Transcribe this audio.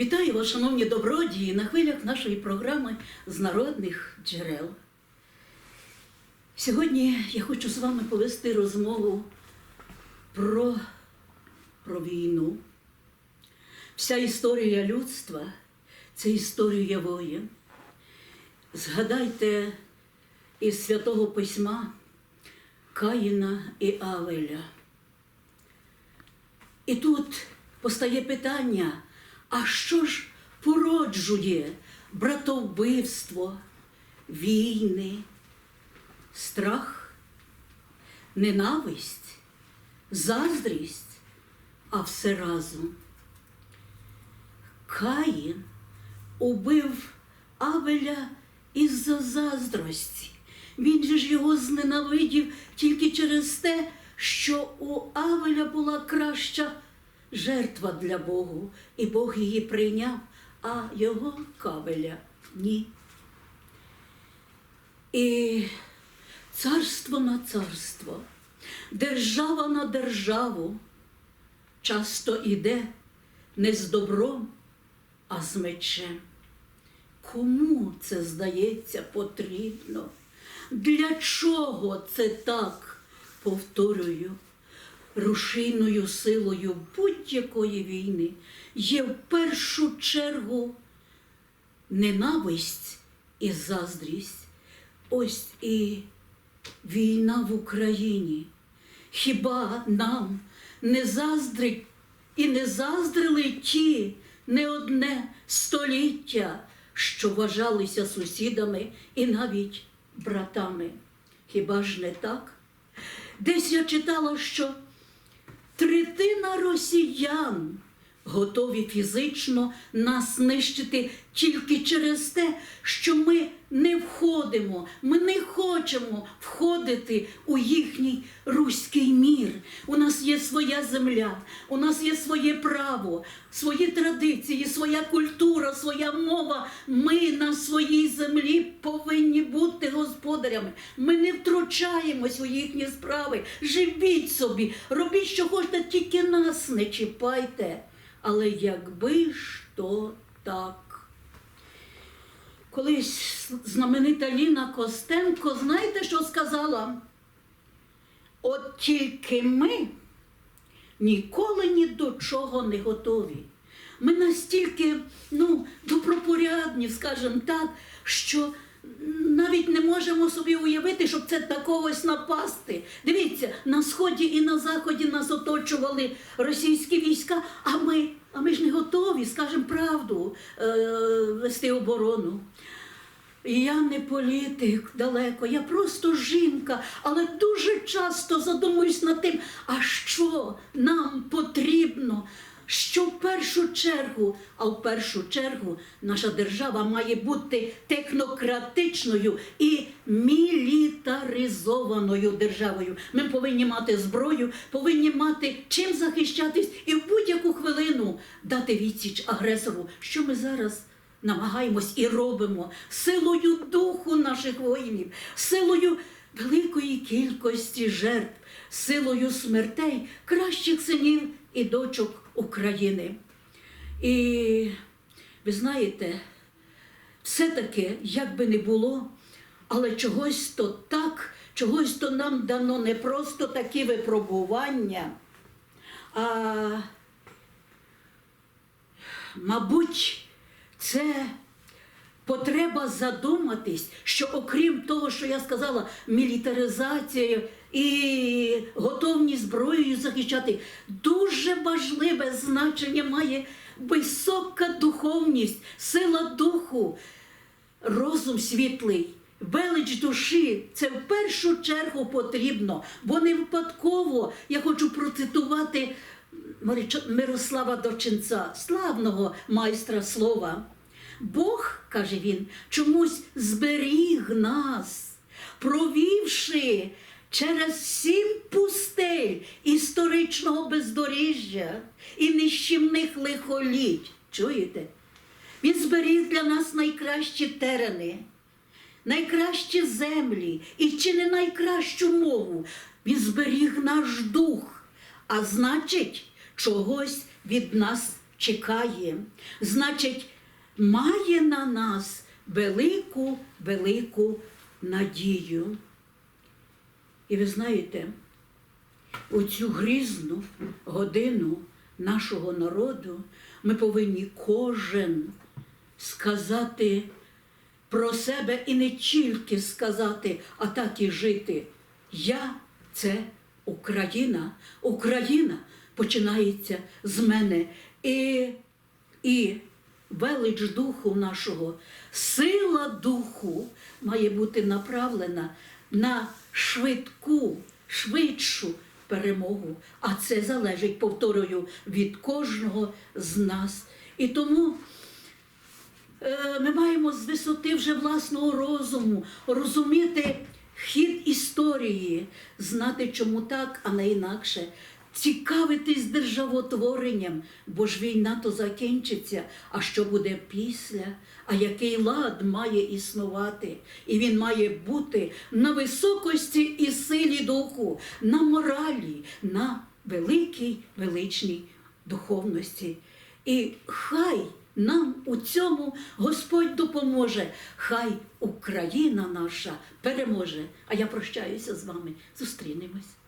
Вітаю вас, шановні добродії, на хвилях нашої програми з народних джерел. Сьогодні я хочу з вами повести розмову про, про війну. Вся історія людства це історія воїн. Згадайте із Святого Письма Каїна і Авеля. І тут постає питання: а що ж породжує братовбивство, війни, страх, ненависть, заздрість, а все разом? Каїн убив Авеля із-за заздрості. Він же ж його зненавидів тільки через те, що у Авеля була краща жертва для Богу, і Бог її прийняв, а його Кавеля ні. І царство на царство, держава на державу часто іде не з добром, а з мечем. Кому це здається потрібно? Для чого це так? Повторюю, рушійною силою будь-якої війни є в першу чергу ненависть і заздрість. Ось і війна в Україні. Хіба нам не заздрить і не заздрили ті не одне століття, що вважалися сусідами і навіть братами? Хіба ж не так? Десь я читала, що третина росіян готові фізично нас нищити тільки через те, що ми не входимо, ми не хочемо входити у їхній руський мір. У нас є своя земля, у нас є своє право, свої традиції, своя культура, своя мова. Ми на своїй землі повинні бути господарями. Ми не втручаємось у їхні справи. Живіть собі, робіть, що хочете, тільки нас не чіпайте. Але якби ж то так. Колись знаменита Ліна Костенко, знаєте, що сказала? От тільки ми ніколи ні до чого не готові. Ми настільки ну, добропорядні, скажімо так, що навіть не можемо собі уявити, щоб це на когось напасти. Дивіться, на сході і на заході нас оточували російські війська, а ми, а ми ж не готові, скажімо правду, е, вести оборону. Я не політик далеко, я просто жінка, але дуже часто задумуюсь над тим, а що нам потрібно, що в першу чергу, а в першу чергу наша держава має бути технократичною і мілітаризованою державою. Ми повинні мати зброю, повинні мати чим захищатись і в будь-яку хвилину дати відсіч агресору, що ми зараз намагаємось і робимо силою духу наших воїнів, силою великої кількості жертв, силою смертей кращих синів і дочок України. І ви знаєте, все-таки, як би не було, але чогось то так, чогось то нам дано не просто такі випробування, а мабуть, це потреба задуматись, що окрім того, що я сказала, мілітаризація і готовність зброєю захищати, дуже важливе значення має висока духовність, сила духу, розум світлий. Велич душі це в першу чергу потрібно, бо не випадково я хочу процитувати Мирослава Дочинця, славного майстра слова. Бог, каже він, чомусь зберіг нас, провівши через сім пустель історичного бездоріжжя і нищівних лихоліть. Чуєте? Він зберіг для нас найкращі терени, найкращі землі і чи не найкращу мову. Він зберіг наш дух, а значить, чогось від нас чекає, значить, має на нас велику, велику надію. І ви знаєте, у цю грізну годину нашого народу ми повинні кожен сказати про себе і не тільки сказати, а так і жити. Я це Україна. Україна починається з мене. І, і велич духу нашого, сила духу має бути направлена на швидку, швидшу перемогу. А це залежить, повторюю, від кожного з нас. І тому е, ми маємо з висоти вже власного розуму розуміти хід історії, знати, чому так, а не інакше. Цікавитись державотворенням, бо ж війна то закінчиться. А що буде після? А який лад має існувати? І він має бути на високості і силі духу, на моралі, на великій величній духовності. І хай нам у цьому Господь допоможе. Хай Україна наша переможе. А я прощаюся з вами. Зустрінемось.